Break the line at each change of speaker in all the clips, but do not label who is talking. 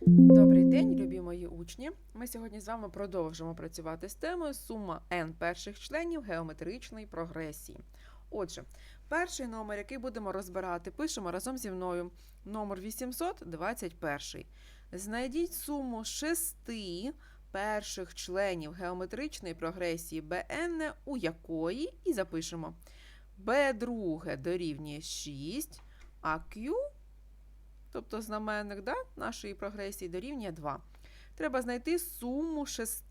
Добрий день, любі мої учні. Ми сьогодні з вами продовжимо працювати з темою сума n перших членів геометричної прогресії. Отже, перший номер, який будемо розбирати, пишемо разом зі мною номер 821. Знайдіть суму шести перших членів геометричної прогресії bn, у якої, і запишемо b друге дорівнює 6, а q тобто знаменник да, нашої прогресії дорівнює 2. Треба знайти суму 6.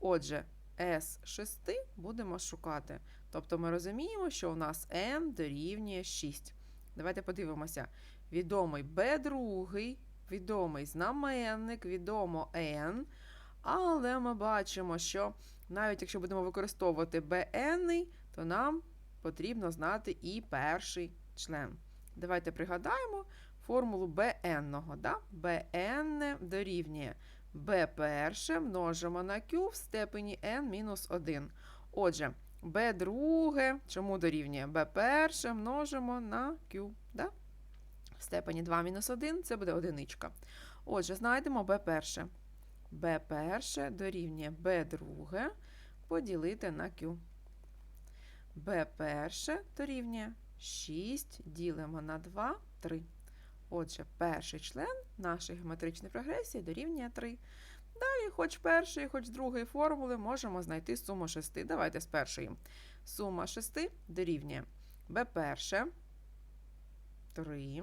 Отже, s 6 будемо шукати. Тобто ми розуміємо, що у нас n дорівнює 6. Давайте подивимося. Відомий b другий, відомий знаменник, відомо n. Але ми бачимо, що навіть якщо будемо використовувати bn, то нам потрібно знати і перший член. Давайте пригадаємо формулу bn. Да? bn дорівнює b перше множимо на q в степені n-1. Отже, b друге, чому дорівнює b перше множимо на q. Да? В степені 2 мінус 1 це буде одиничка. Отже, знайдемо b перше. b перше дорівнює b друге поділити на q. b перше дорівнює 6 ділимо на 2 3. Отже, перший член нашої геометричної прогресії дорівнює 3. Далі, хоч першої, хоч другої формули, можемо знайти суму 6. Давайте з першої. Сума 6 дорівнює b перше 3.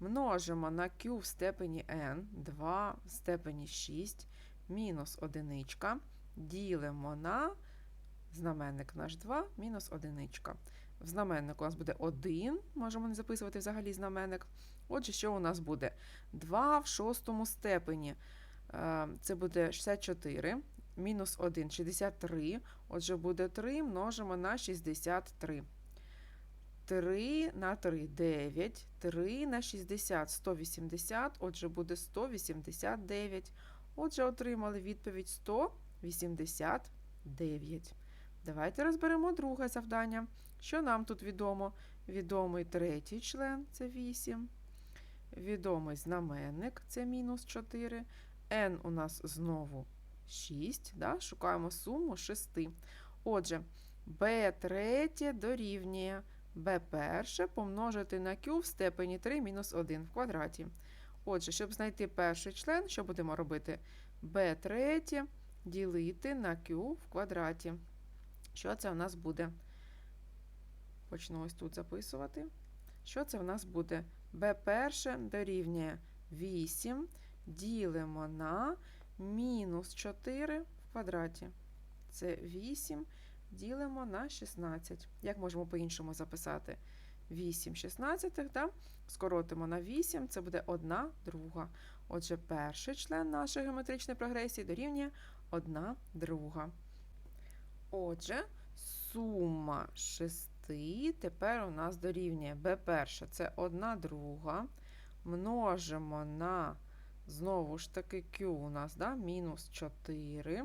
Множимо на q в степені n, 2 в степені 6, мінус 1. Ділимо на знаменник наш 2, мінус 1. В знаменнику у нас буде 1, можемо не записувати взагалі знаменник. Отже, що у нас буде? 2 в шостому степені. Е, це буде 64, мінус 1 63. Отже, буде 3 множимо на 63. 3 на 3 9, 3 на 60 180, отже, буде 189. Отже, отримали відповідь 189. Давайте розберемо друге завдання. Що нам тут відомо? Відомий третій член це 8. Відомий знаменник це мінус 4. n у нас знову 6. Да? Шукаємо суму 6. Отже, b третє дорівнює b перше помножити на q в степені 3 мінус 1 в квадраті. Отже, щоб знайти перший член, що будемо робити? b третє ділити на q в квадраті. Що це у нас буде? Почну ось тут записувати. Що це в нас буде? b перше дорівнює 8, ділимо на мінус 4 в квадраті. Це 8 ділимо на 16. Як можемо по-іншому записати? 8 16, да? скоротимо на 8, це буде 1 друга. Отже, перший член нашої геометричної прогресії дорівнює 1 друга. Отже, сума 6 тепер у нас дорівнює b перше, це 1 друга. Множимо на, знову ж таки, q у нас, да, мінус 4.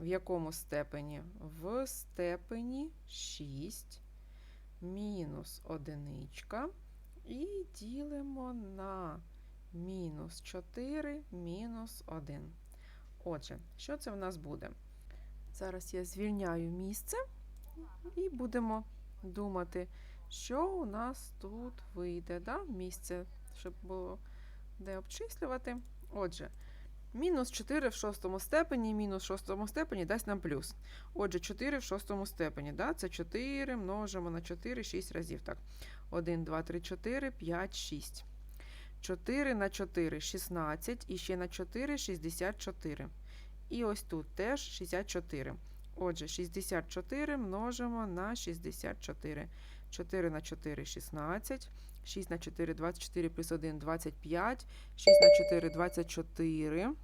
В якому степені? В степені 6, мінус 1. І ділимо на мінус 4, мінус 1. Отже, що це в нас буде? Зараз я звільняю місце і будемо думати, що у нас тут вийде. Да? Місце, щоб було де обчислювати. Отже, мінус 4 в шостому степені, мінус в шостому степені дасть нам плюс. Отже, 4 в шостому степені. Да? Це 4 множимо на 4 6 разів. Так. 1, 2, 3, 4, 5, 6. 4 на 4 16 і ще на 4 64. І ось тут теж 64. Отже, 64 множимо на 64. 4 на 4 16. 6 на 4 24 плюс 1 25. 6 на 4 24.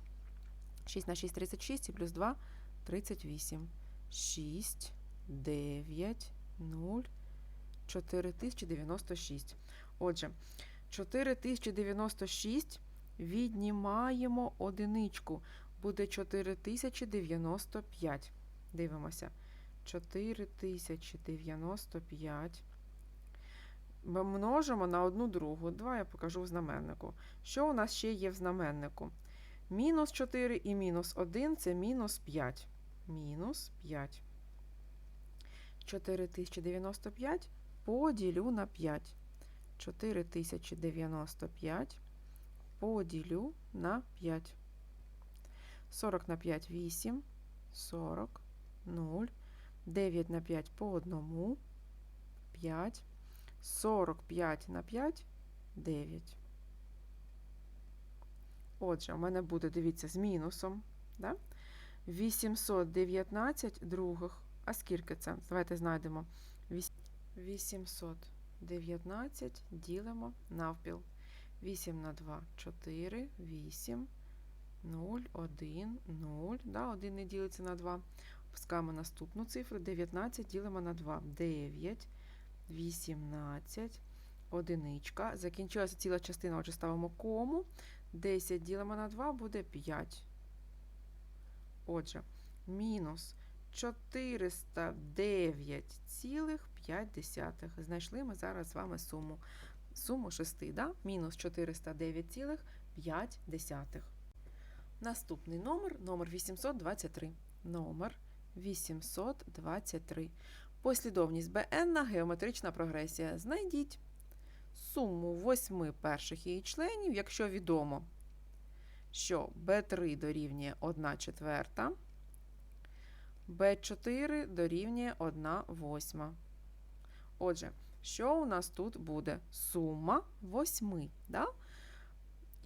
6 на 6 36 і плюс 2 38. 6, 9, 0, 4096. Отже, 4096 віднімаємо одиничку. Буде 4095. Дивимося. 4095. ми множимо на одну другу. Два я покажу в знаменнику. Що у нас ще є в знаменнику? Мінус 4 і мінус 1 це мінус 5. Мінус 5. 4095 поділю на 5. 4095 поділю на 5. 40 на 5 – 8. 40, 0. 9 на 5 по одному. 5. 45 на 5 – 9. Отже, у мене буде, дивіться, з мінусом. Да? 819 других. А скільки це? Давайте знайдемо. 819 ділимо навпіл. 8 на 2 – 4, 8, 0, 1, 0. Да, 1 не ділиться на 2. Пускаємо наступну цифру. 19 ділимо на 2. 9, 18, одиничка. Закінчилася ціла частина, отже, ставимо кому. 10 ділимо на 2 буде 5. Отже, мінус 409,5. Знайшли ми зараз з вами суму. Суму 6, да? мінус 409,5. Наступний номер номер 823. Номер 823. Послідовність на геометрична прогресія. Знайдіть суму восьми перших її членів, якщо відомо, що B3 дорівнює 1 четверта, B4 дорівнює 1 восьма. Отже, що у нас тут буде? Сума восьми. Да?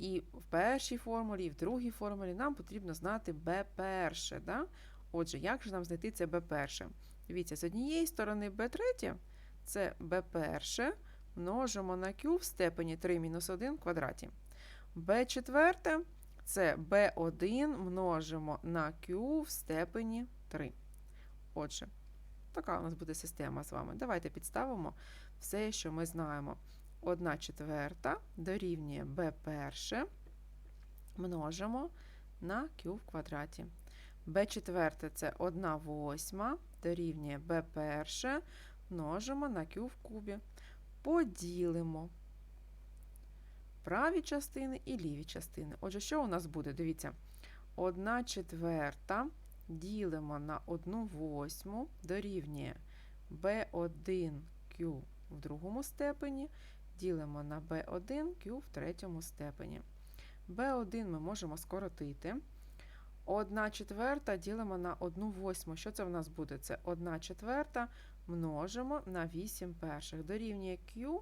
І в першій формулі, і в другій формулі нам потрібно знати b перше. Да? Отже, як же нам знайти це b перше? Дивіться, з однієї сторони b третє це b перше множимо на q в степені 3 мінус 1 в квадраті. b четверте це b1 множимо на q в степені 3. Отже, така у нас буде система з вами. Давайте підставимо все, що ми знаємо. 1 четверта дорівнює b перше множимо на q в квадраті. b четверте це 1 восьма дорівнює b перше множимо на q в кубі. Поділимо праві частини і ліві частини. Отже, що у нас буде? Дивіться, 1 четверта ділимо на 1 восьму дорівнює b1q в другому степені ділимо на b1q в третьому степені. b1 ми можемо скоротити. 1 четверта ділимо на 1 восьму. Що це в нас буде? Це 1 четверта множимо на 8 перших. Дорівнює q.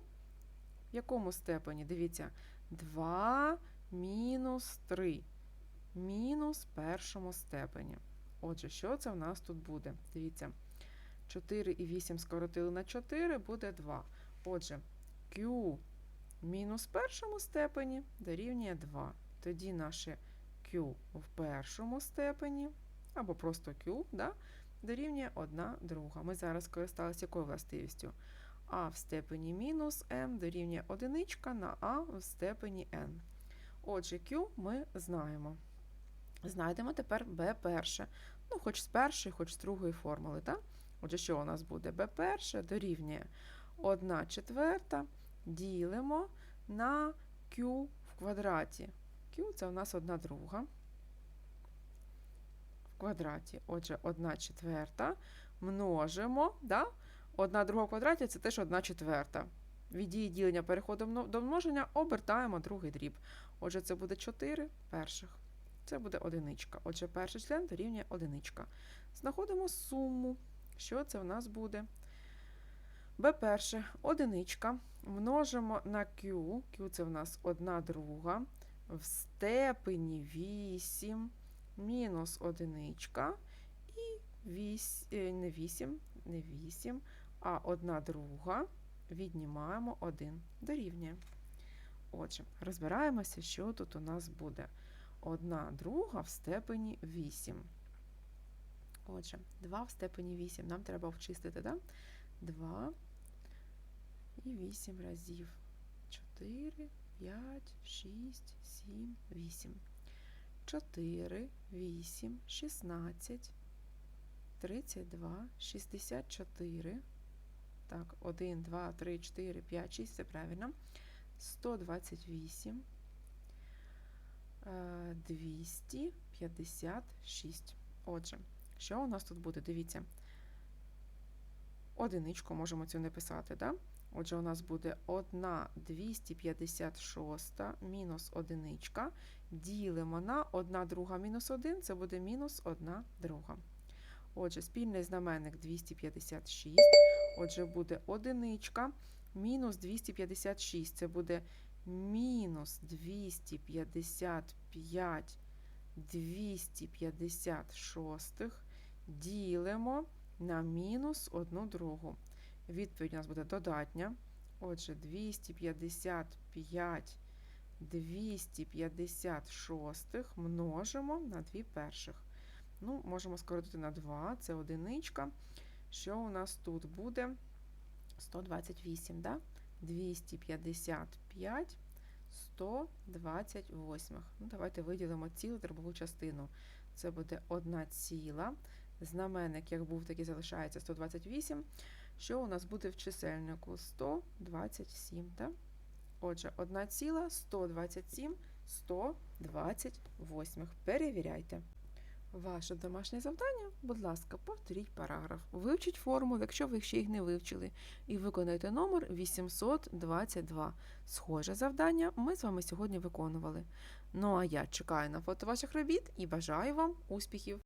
В якому степені? Дивіться, 2 мінус 3. Мінус першому степені. Отже, що це в нас тут буде? Дивіться, 4 і 8 скоротили на 4, буде 2. Отже, Q мінус першому степені дорівнює 2. Тоді наше Q в першому степені, або просто Q, да, дорівнює 1 друга. Ми зараз скористалися якою властивістю? А в степені мінус m дорівнює 1 на А в степені n. Отже, Q ми знаємо. Знайдемо тепер b перше. Ну, хоч з першої, хоч з другої формули. Так? Отже, що у нас буде? b перше дорівнює 1 четверта ділимо на q в квадраті. Q це у нас 1 друга в квадраті. Отже, 1 четверта множимо. Да? 1 друга в квадраті це теж 1 четверта. Від дії ділення переходимо до множення, обертаємо другий дріб. Отже, це буде 4 перших. Це буде одиничка. Отже, перший член дорівнює одиничка. Знаходимо суму. Що це в нас буде? B перше одиничка. Множимо на Q. Q це в нас 1 друга. В степені 8 мінус одиничка. І 8, не 8, не 8, а 1 друга. Віднімаємо 1 дорівнює. Отже, розбираємося, що тут у нас буде. 1 друга в степені 8. Отже, 2 в степені 8. Нам треба вчистити, да? 2 і 8 разів. 4, 5, 6, 7, 8. 4, 8, 16, 32, 64, Так, 1, 2, 3, 4, 5, 6, все правильно. 128. е, 256. Отже, що у нас тут буде? Дивіться. Одиничку можемо цю не писати, да? Отже, у нас буде 1 256 мінус одиничка. Ділимо на 1 друга мінус 1, це буде мінус 1 друга. Отже, спільний знаменник 256. Отже, буде одиничка мінус 256. Це буде мінус 255 256 ділимо на мінус 1 другу. Відповідь у нас буде додатня. Отже, 255 256 множимо на 2 перших. Ну, можемо скоротити на 2, це одиничка. Що у нас тут буде? 128, да? 255 128. Ну, давайте виділимо цілу дробову частину. Це буде 1 ціла. Знаменник, як був, так і залишається 128. Що у нас буде в чисельнику? 127. Да? Отже, 1 ціла 127 128. Перевіряйте. Ваше домашнє завдання, будь ласка, повторіть параграф. Вивчіть формул, якщо ви ще їх не вивчили, і виконайте номер 822. Схоже завдання ми з вами сьогодні виконували. Ну а я чекаю на фото ваших робіт і бажаю вам успіхів!